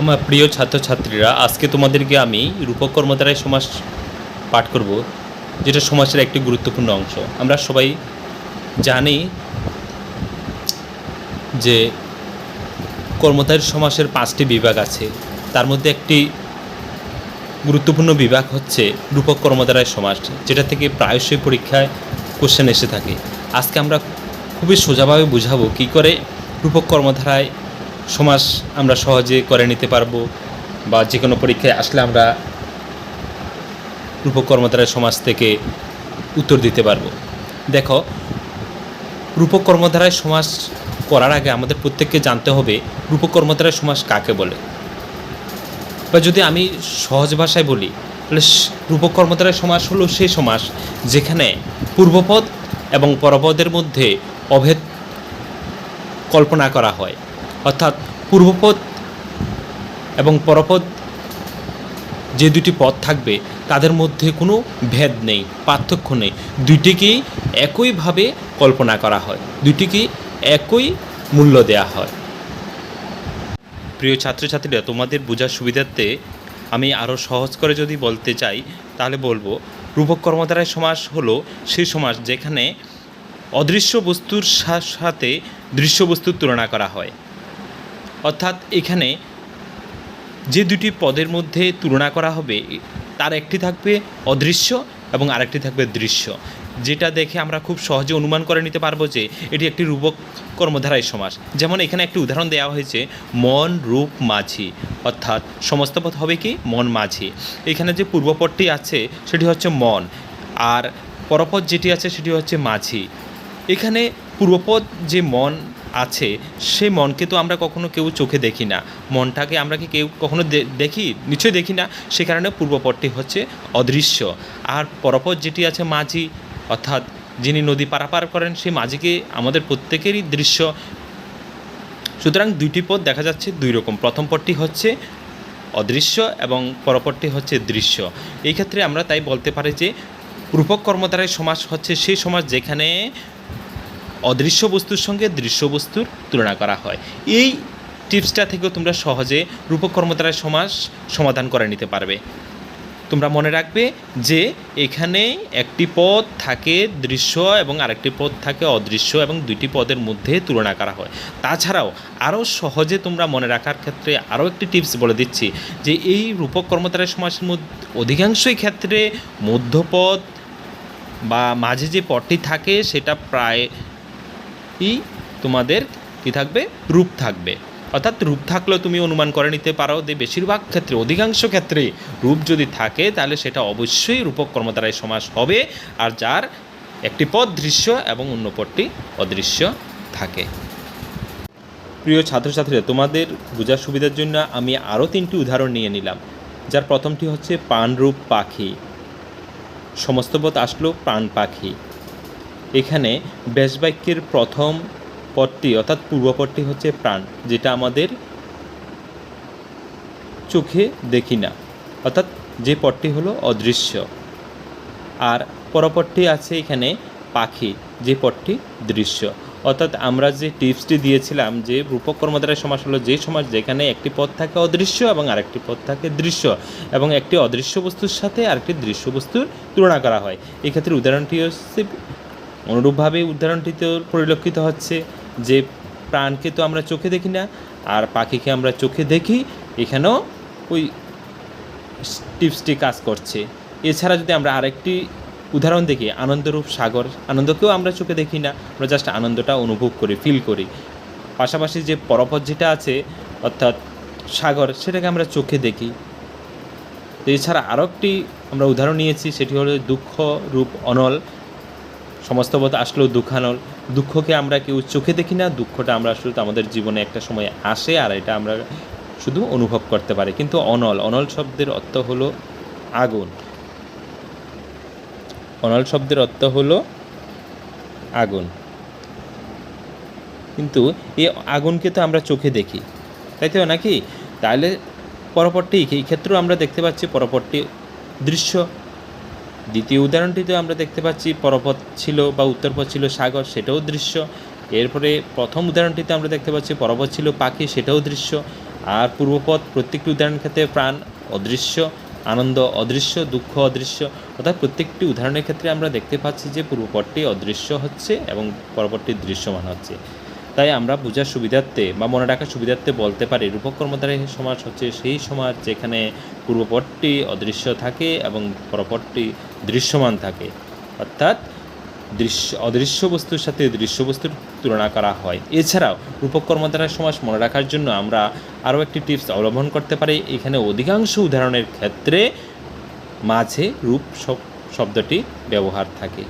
আমার প্রিয় ছাত্রছাত্রীরা, আজকে তোমাদেরকে আমি রূপক কর্মধারায় সমাজ পাঠ করব, যেটা সমাজের একটি গুরুত্বপূর্ণ অংশ। আমরা সবাই জানি যে কর্মধারী সমাসের পাঁচটি বিভাগ আছে। তার মধ্যে একটি গুরুত্বপূর্ণ বিভাগ হচ্ছে রূপক কর্মধারায় সমাস, যেটা থেকে প্রায়শই পরীক্ষায় কোশ্চেন এসে থাকে। আজকে আমরা খুবই সোজাভাবে বুঝাবো কী করে রূপক কর্মধারায় সমাস আমরা সহজে করে নিতে পারব বা যে কোনো পরীক্ষায় আসলে আমরা রূপক কর্মধারায় সমাজ থেকে উত্তর দিতে পারব। দেখো রূপক কর্মধারায় সমাস করার আগে আমাদের প্রত্যেককে জানতে হবে রূপক কর্মধারায় সমাস কাকে বলে। বা যদি আমি সহজ ভাষায় বলি, তাহলে স- রূপক কর্মধারায় সমাস হলো সেই সমাস যেখানে পূর্বপদ এবং পরপদের মধ্যে অভেদ কল্পনা করা হয়। অর্থাৎ পূর্বপদ এবং পরপদ যে দুটি পদ থাকবে, তাদের মধ্যে কোনো ভেদ নেই, পার্থক্য নেই। দুইটিকেই একইভাবে কল্পনা করা হয়, দুইটিকেই একই মূল্য দেয়া হয়। প্রিয় ছাত্রছাত্রীরা, তোমাদের বোঝার সুবিধার্থে আমি আরও সহজ করে যদি বলতে চাই, তাহলে বলব, রূপক কর্মধারায় সমাস হলো সেই সমাস যেখানে অদৃশ্য বস্তুর সাথে দৃশ্য বস্তুর তুলনা করা হয়। অর্থাৎ এখানে যে দুটি পদের মধ্যে তুলনা করা হবে, তার একটি থাকবে অদৃশ্য এবং আরেকটি থাকবে দৃশ্য। যেটা দেখে আমরা খুব সহজে অনুমান করে নিতে পারব যে এটি একটি রূপক কর্মধারায় সমাস। যেমন এখানে একটি উদাহরণ দেওয়া হয়েছে, মন, রূপ, মাঝি। অর্থাৎ সমস্ত পদ হবে কি? মন, মাঝি। এখানে যে পূর্বপদটি আছে, সেটি হচ্ছে মন। আর পরপদ যেটি আছে, সেটি হচ্ছে মাঝি। এখানে পূর্বপদ যে মন আছে সেই মনকে তো আমরা কখনো কেউ চোখে দেখি না। মনটাকে আমরা কি কেউ কখনো দেখি? নিশ্চয়ই দেখি না। সে কারণে পূর্বপদটি হচ্ছে অদৃশ্য। আর পরপর যেটি আছে মাঝি, অর্থাৎ যিনি নদী পারাপার করেন, সেই মাঝিকে আমাদের প্রত্যেকেরই দৃশ্য। সুতরাং দুইটি পথ দেখা যাচ্ছে দুই রকম। প্রথম পদটি হচ্ছে অদৃশ্য এবং পরপরটি হচ্ছে দৃশ্য। এই ক্ষেত্রে আমরা তাই বলতে পারি যে, রূপক কর্মধারায় সমাজ হচ্ছে সেই সমাজ যেখানে অদৃশ্য বস্তুর সঙ্গে দৃশ্য বস্তুর তুলনা করা হয়। এই টিপসটা থেকেও তোমরা সহজে রূপক কর্মধারায় সমাস সমাধান করে নিতে পারবে। তোমরা মনে রাখবে যে এখানে একটি পদ থাকে দৃশ্য এবং আরেকটি পদ থাকে অদৃশ্য এবং দুইটি পদের মধ্যে তুলনা করা হয়। তাছাড়াও আরও সহজে তোমরা মনে রাখার ক্ষেত্রে আরও একটি টিপস বলে দিচ্ছি যে এই রূপক কর্মধারায় সমাসের মধ্যে অধিকাংশই ক্ষেত্রে মধ্যপদ বা মাঝে যে পদটি থাকে সেটা প্রায় ই তোমাদের কি থাকবে? রূপ থাকবে। অর্থাৎ রূপ থাকলেও তুমি অনুমান করে নিতে পারো যে বেশিরভাগ ক্ষেত্রে, অধিকাংশ ক্ষেত্রে রূপ যদি থাকে, তাহলে সেটা অবশ্যই রূপক কর্মধারায় সমাস হবে। আর যার একটি পদ দৃশ্য এবং অন্য পদটি অদৃশ্য থাকে। প্রিয় ছাত্রছাত্রীরা, তোমাদের বোঝার সুবিধার জন্য আমি আরও তিনটি উদাহরণ নিয়ে নিলাম। যার প্রথমটি হচ্ছে পানরূপ পাখি। সমস্ত পদ আসলো প্রাণ পাখি। এখানে ব্যাসবাক্যের প্রথম পদটি অর্থাৎ পূর্বপদটি হচ্ছে প্রাণ, যেটা আমাদের চোখে দেখি না। অর্থাৎ যে পদটি হলো অদৃশ্য। আর পরপরটি আছে এখানে পাখি, যে পদটি দৃশ্য। অর্থাৎ আমরা যে টিপসটি দিয়েছিলাম যে রূপক কর্মধারায় সমাস হলো যে সমাজ যেখানে একটি পদ থাকে অদৃশ্য এবং আরেকটি পদ থাকে দৃশ্য এবং একটি অদৃশ্য বস্তুর সাথে আরেকটি দৃশ্য বস্তুর তুলনা করা হয়। এক্ষেত্রে উদাহরণটি হচ্ছে অনুরূপভাবে উদাহরণটিতেও পরিলক্ষিত হচ্ছে যে প্রাণকে তো আমরা চোখে দেখি না, আর পাখিকে আমরা চোখে দেখি, এখানেও ওই টিপসটি কাজ করছে। এছাড়া যদি আমরা আরেকটি উদাহরণ দেখি, আনন্দরূপ সাগর, আনন্দকেও আমরা চোখে দেখি না, আমরা জাস্ট আনন্দটা অনুভব করি ফিল করি। পাশাপাশি যে পরপদ যেটা আছে, অর্থাৎ সাগর, সেটাকে আমরা চোখে দেখি। তো এছাড়া আরও একটি আমরা উদাহরণ নিয়েছি, সেটি হলো দুঃখ রূপ অনল। সমস্ত পথ আসলেও দুঃখানল। দুঃখকে আমরা কেউ চোখে দেখি না, দুঃখটা আমরা আসলে আমাদের জীবনে একটা সময় আসে আর এটা আমরা শুধু অনুভব করতে পারি। কিন্তু অনল অনল শব্দের অর্থ হলো আগুন। অনল শব্দের অর্থ হলো আগুন। কিন্তু এই আগুনকে তো আমরা চোখে দেখি, তাই তো নাকি? তাহলে পরপরটি, এই ক্ষেত্রেও আমরা দেখতে পাচ্ছি পরপরটি দৃশ্য। দ্বিতীয় উদাহরণটিতে আমরা দেখতে পাচ্ছি পরপথ ছিল বা উত্তরপথ ছিল সাগর, সেটাও দৃশ্য। এরপরে প্রথম উদাহরণটিতে আমরা দেখতে পাচ্ছি পরপথ ছিল পাখি, সেটাও দৃশ্য। আর পূর্বপথ প্রত্যেকটি উদাহরণের ক্ষেত্রে প্রাণ অদৃশ্য, আনন্দ অদৃশ্য, দুঃখ অদৃশ্য। অর্থাৎ প্রত্যেকটি উদাহরণের ক্ষেত্রে আমরা দেখতে পাচ্ছি যে পূর্বপদটি অদৃশ্য হচ্ছে এবং পরবর্তী দৃশ্যমান হচ্ছে। তাই আমরা বোঝার সুবিধার্থে বা মনে রাখার সুবিধার্থে বলতে পারি রূপক কর্মধারী সমাজ হচ্ছে সেই সমাজ যেখানে পূর্বপদটি অদৃশ্য থাকে এবং পরপরটি দৃশ্যমান থাকে। অর্থাৎ দৃশ্য, অদৃশ্য বস্তুর সাথে দৃশ্য বস্তুর তুলনা করা হয়। এছাড়াও রূপক কর্মধারয় সমাজ মনে রাখার জন্য আমরা আরও একটি টিপস অবলম্বন করতে পারি। এখানে অধিকাংশ উদাহরণের ক্ষেত্রে মাঝে রূপ শব- শব্দটি ব্যবহার থাকে।